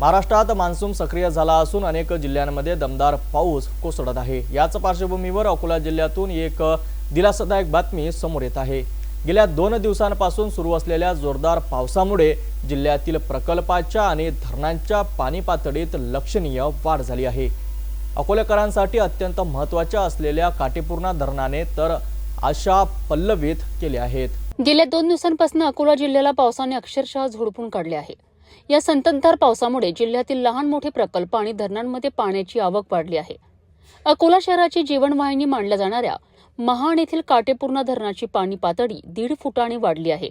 महाराष्ट्रात मान्सून सक्रिय झाला असून अनेक जिल्ह्यांमध्ये दमदार पाऊस कोसळत आहे. याच पार्श्वभूमीवर अकोला जिल्ह्यातून एक दिलासादायक बातमी समोर येत आहे. गेल्या दोन दिवसांपासून सुरू असलेल्या जोरदार पावसामुळे जिल्ह्यातील प्रकल्पाच्या आणि धरणांच्या पाणी पातळीत लक्षणीय वाढ झाली आहे. अकोलेकरांसाठी अत्यंत महत्त्वाच्या असलेल्या काटेपूर्णा धरणाने तर आशा पल्लवित केल्या आहेत. गेल्या दोन दिवसांपासून अकोला जिल्ह्याला पावसाने अक्षरशः झोडपून काढले आहे. या संततधार पावसामुळे जिल्ह्यातील लहान मोठे प्रकल्प आणि धरणांमध्ये पाण्याची आवक वाढली आहे. अकोला शहराची जीवनवाहिनी मानल्या जाणाऱ्या महाड येथील काटेपूर्णा धरणाची पाणी पातळी दीड फुटाने वाढली आहे.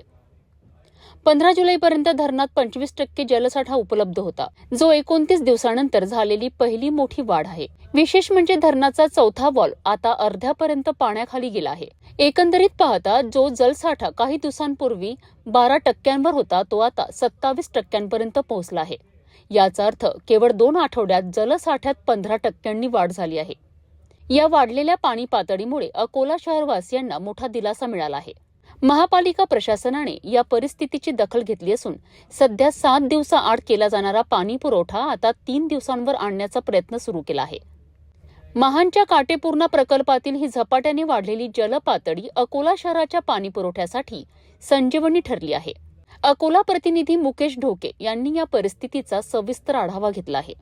पंधरा जुलैपर्यंत धरणात पंचवीस टक्के जलसाठा उपलब्ध होता. जो एकोणतीस दिवसानंतर झालेली पहिली मोठी वाढ आहे. विशेष म्हणजे धरणाचा चौथा वॉल आता अर्ध्यापर्यंत पाण्याखाली गेला आहे. एकंदरीत पाहता जो जलसाठा काही दिवसांपूर्वी बारा टक्क्यांवर होता तो आता सत्तावीस टक्क्यांपर्यंत पोहोचला आहे. याचा अर्थ केवळ दोन आठवड्यात जलसाठ्यात पंधरा टक्क्यांनी वाढ झाली आहे. या वाढलेल्या पाणी पातळीमुळे अकोला शहरवासियांना मोठा दिलासा मिळाला आहे. महापालिका प्रशासनाने या परिस्थितीची दखल घेतली असून सध्या सात दिवसाआड केला जाणारा पाणी पुरवठा आता तीन दिवसांवर आणण्याचा प्रयत्न सुरू केला आहे. महानच्या काटेपूर्णा प्रकल्पातील ही झपाट्याने वाढलेली जलपातळी अकोला शहराच्या पाणी पुरवठ्यासाठी संजीवनी ठरली आहे. अकोला प्रतिनिधी मुकेश ढोके यांनी या परिस्थितीचा सविस्तर आढावा घेतला आहे.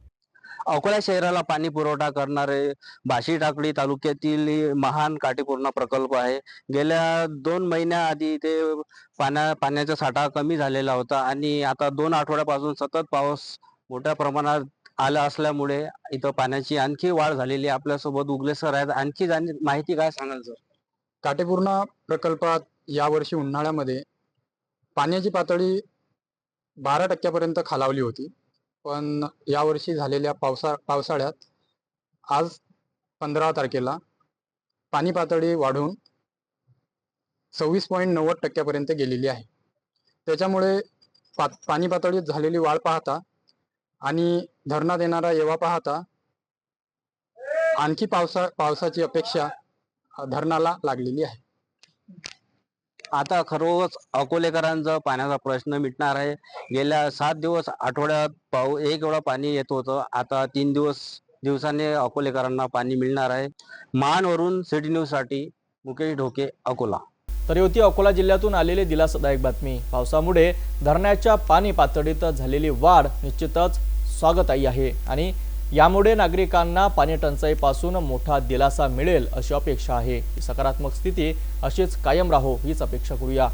अकोला शहराला पाणी पुरवठा करणारे बाशी टाकळी तालुक्यातील महान काटेपूर्णा प्रकल्प आहे. गेल्या दोन महिन्याआधी इथे पाण्या पाण्याचा साठा कमी झालेला होता आणि आता दोन आठवड्यापासून सतत पाऊस मोठ्या प्रमाणात आला असल्यामुळे इथं पाण्याची आणखी वाढ झालेली आहे. आपल्यासोबत उगले सर आहेत. आणखी माहिती काय सांगाल सर? काटेपूर्णा प्रकल्पात यावर्षी उन्हाळ्यामध्ये पाण्याची पातळी बारा टक्क्यापर्यंत खालावली होती. पण यावर्षी झालेल्या पावसा पावसाळ्यात आज पंधरा तारखेला पाणी पातळी वाढून सव्वीस पॉईंट नव्वद टक्क्यापर्यंत गेलेली आहे. त्याच्यामुळे पा पाणी पातळीत झालेली वाढ पाहता आणि धरणात येणारा येवा पाहता आणखी पावसा पावसाची अपेक्षा धरणाला लागलेली आहे. आता खरोखरच अकोलेकरांचा पाण्याचा प्रश्न मिटणार आहे. गेल्या सात दिवस आठवड्यात पाऊ एक वेळा पाणी येत होतं. आता तीन दिवस दिवसाने अकोलेकरांना पाणी मिळणार आहे. मानवरून सिटी न्यूजसाठी मुकेश ढोके अकोला. तर होती अकोला जिल्ह्यातून आलेली दिलासादायक बातमी. पावसामुळे धरणाच्या पाणी पातळीत झालेली वाढ निश्चितच स्वागताई आहे. आणि यामुळे नागरिकांना पाणी टंचाईपासून मोठा दिलासा मिळेल अशी अपेक्षा आहे. सकारात्मक स्थिती अशीच कायम राहो हीच अपेक्षा करूया.